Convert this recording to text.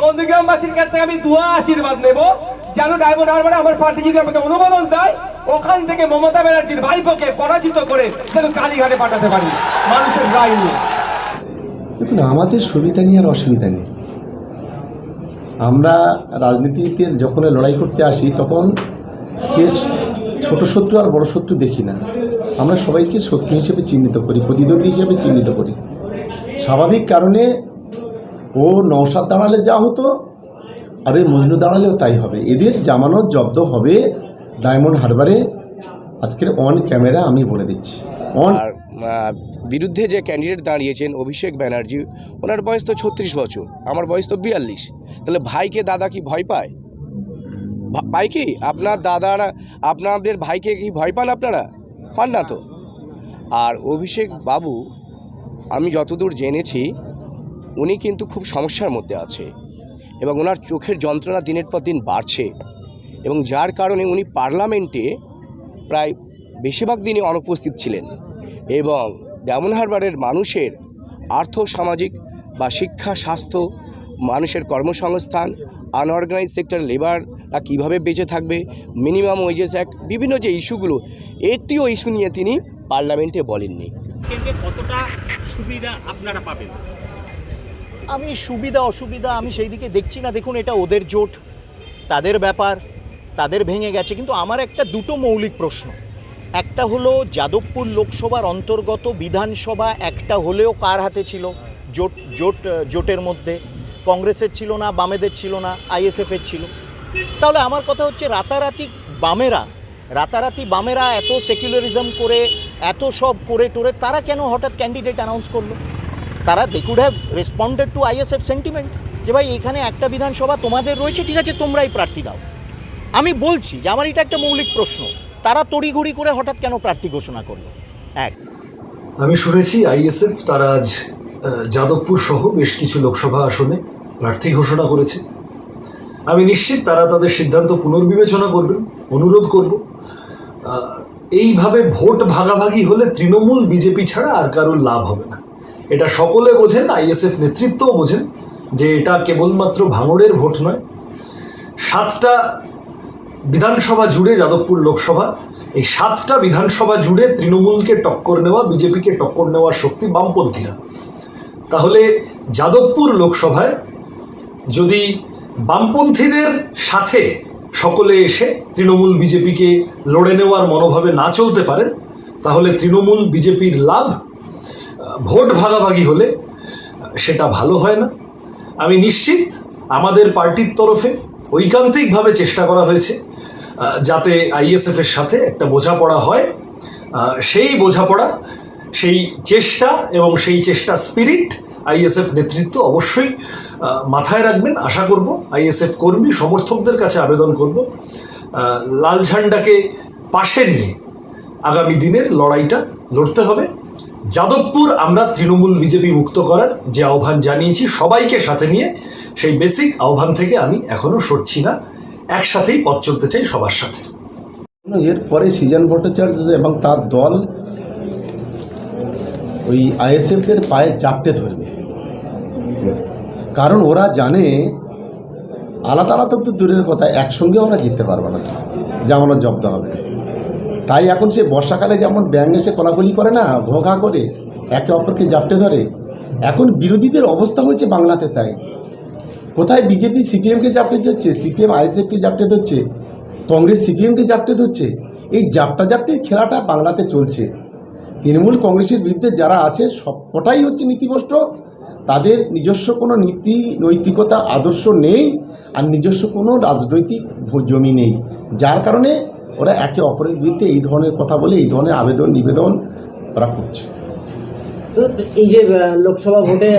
নন্দীগ্রামবাসীর কাছ থেকে আমি দুয়া আশীর্বাদ নেব। যেন ডায়মন্ড হারবারে আমার পার্টি যদি আমাকে অনুমোদন দেয়, ওখান থেকে মমতা ব্যানার্জির ভাইপোকে পরাজিত করে যেন কালীঘাটে পাঠাতে পারি। মানুষের রায় নিয়ে। দেখুন, আমাদের সুবিধা নিয়ে আর অসুবিধা নেই। আমরা রাজনীতিতে যখন লড়াই করতে আসি, তখন কে ছোট শত্রু আর বড় শত্রু দেখি না। আমরা সবাইকে শত্রু হিসেবে চিহ্নিত করি, প্রতিদ্বন্দ্বী হিসেবে চিহ্নিত করি। স্বাভাবিক কারণে ও নৌসাদ দাঁড়ালে যা হতো, আর ওই মজনু দাঁড়ালেও তাই হবে। এদের জামানত জব্দ হবে ডায়মন্ড হারবারে। আজকের অন ক্যামেরা আমি বলে দিচ্ছি। অন বিরুদ্ধে যে ক্যান্ডিডেট দাঁড়িয়েছেন অভিষেক ব্যানার্জি, ওনার বয়স তো ছত্রিশ বছর, আমার বয়স তো বিয়াল্লিশ। তাহলে ভাইকে দাদা কি ভয় পায়? ভা- পায় কি? আপনার দাদারা, আপনাদের ভাইকে কি ভয় পান আপনারা? পান না তো। আর অভিষেক বাবু, আমি যতদূর জেনেছি উনি কিন্তু খুব সমস্যার মধ্যে আছে এবং ওনার চোখের যন্ত্রণা দিনের পর দিন বাড়ছে এবং যার কারণে উনি পার্লামেন্টে প্রায় বেশিরভাগ দিনই অনুপস্থিত ছিলেন এবং ডায়মন্ড হারবারের মানুষের আর্থ, সামাজিক বা শিক্ষা, স্বাস্থ্য, মানুষের কর্মসংস্থান আনঅর্গানাইজ সেক্টর লেবাররা কীভাবে বেঁচে থাকবে মিনিমাম ওয়েজেস অ্যাক্ট বিভিন্ন যে ইস্যুগুলো, একটিও ইস্যু নিয়ে তিনি পার্লামেন্টে বলেননি। কতটা সুবিধা আপনারা পাবেন? আমি সুবিধা, অসুবিধা আমি সেই দিকে দেখছি না। দেখুন, এটা ওদের জোট, তাদের ব্যাপার, তাদের ভেঙে গেছে। কিন্তু আমার একটা দুটো মৌলিক প্রশ্ন। একটা হলো, যাদবপুর লোকসভার অন্তর্গত বিধানসভা একটা হলেও কার হাতে ছিল? জোট জোট, জোটের মধ্যে। কংগ্রেসের ছিল না, বামেদের ছিল না, আইএসএফের ছিল। তাহলে আমার কথা হচ্ছে, রাতারাতি বামেরা রাতারাতি বামেরা এত সেকুলারিজম করে, এত সব করে টোরে তারা কেন হঠাৎ ক্যান্ডিডেট অ্যানাউন্স করল? তারা they could have responded to ISF sentiment যে ভাই, এখানে একটা বিধানসভা তোমাদের রয়েছে, ঠিক আছে, তোমরাই প্রার্থী দাও। আমি বলছি যে আমার এটা একটা মৌলিক প্রশ্ন, তারা তড়িঘড়ি করে হঠাৎ কেন প্রার্থী ঘোষণা করল? এক। আমি শুনেছি আইএসএফ তারা আজ যাদবপুর সহ বেশ কিছু লোকসভা আসনে প্রার্থী ঘোষণা করেছে। আমি নিশ্চিত তারা তাদের সিদ্ধান্ত পুনর্বিবেচনা করবেন, অনুরোধ করব। এইভাবে ভোট ভাগাভাগি হলে তৃণমূল, বিজেপি ছাড়া আর কারোর লাভ হবে না। এটা সকলে বোঝেন আইএসএফ নেতৃত্বও বোঝেন, যে এটা কেবলমাত্র ভাঙড়ের ভোট নয়। সাতটা বিধানসভা জুড়ে যাদবপুর লোকসভা, এই সাতটা বিধানসভা জুড়ে তৃণমূলকে টক্কর নেওয়া, বিজেপিকে টক্কর নেওয়ার শক্তি বামপন্থীরা। তাহলে যাদবপুর লোকসভায় যদি বামপন্থীদের সাথে সকলে এসে তৃণমূল বিজেপিকে লড়ে নেওয়ার মনোভাবে না চলতে পারেন তাহলে তৃণমূল বিজেপির লাভ ভোট ভাগাভাগি হলে সেটা ভালো হয় না। আমি নিশ্চিত আমাদের পার্টির তরফে ঐকান্তিকভাবে চেষ্টা করা হয়েছে যাতে আইএসএফ এর সাথে একটা বোঝাপড়া হয়। সেই বোঝাপড়া, সেই চেষ্টা এবং সেই চেষ্টা স্পিরিট আইএসএফ নেতৃত্ব অবশ্যই মাথায় রাখবেন। আশা করব আইএসএফ কর্মী, সমর্থকদের কাছে আবেদন করব। লাল ঝান্ডাকে পাশে নিয়ে আগামী দিনের লড়াইটা লড়তে হবে। যাদবপুর আমরা তৃণমূল বিজেপি মুক্ত করার যে আহ্বান জানিয়েছি সবাইকে সাথে নিয়ে, সেই বেসিক আহ্বান থেকে আমি এখনও সরছি না। একসাথেই পথ চলতে চাই সবার সাথে। এরপরে সিজন ভট্টাচার্য এবং তার দল ওই আইএসএফদের পায়ে চাপটে ধরবে। কারণ ওরা জানে, আলাদা আলাদা তো দূরের কথা একসঙ্গে আমরা জিততে পারব না। জামানত জব্দ হবে। তাই এখন সে বর্ষাকালে যেমন ব্যাঙ এসে কলাকলি করে না, ঘোঘা করে, একে অপরকে জাপটে ধরে, এখন বিরোধীদের অবস্থা হয়েছে বাংলাতে তাই। কোথায় বিজেপি সিপিএমকে জাপটে ধরছে, সিপিএম, আইএসএফকে জাপটে ধরছে, কংগ্রেস সিপিএমকে জাপটে ধরছে, এই জাপটা জাপটির খেলাটা বাংলাতে চলছে। তৃণমূল কংগ্রেসের বিরুদ্ধে যারা আছে, সবকটাই হচ্ছে নীতিভ্রষ্ট, তাদের নিজস্ব কোনো নীতি, নৈতিকতা, আদর্শ নেই, আর নিজস্ব কোনো রাজনৈতিক জমি নেই। যার কারণে ওরা একে অপরের বিরুদ্ধে এই ধরনের কথা বলে, এই ধরনের আবেদন নিবেদন ওরা করছে। এই যে লোকসভা ভোটে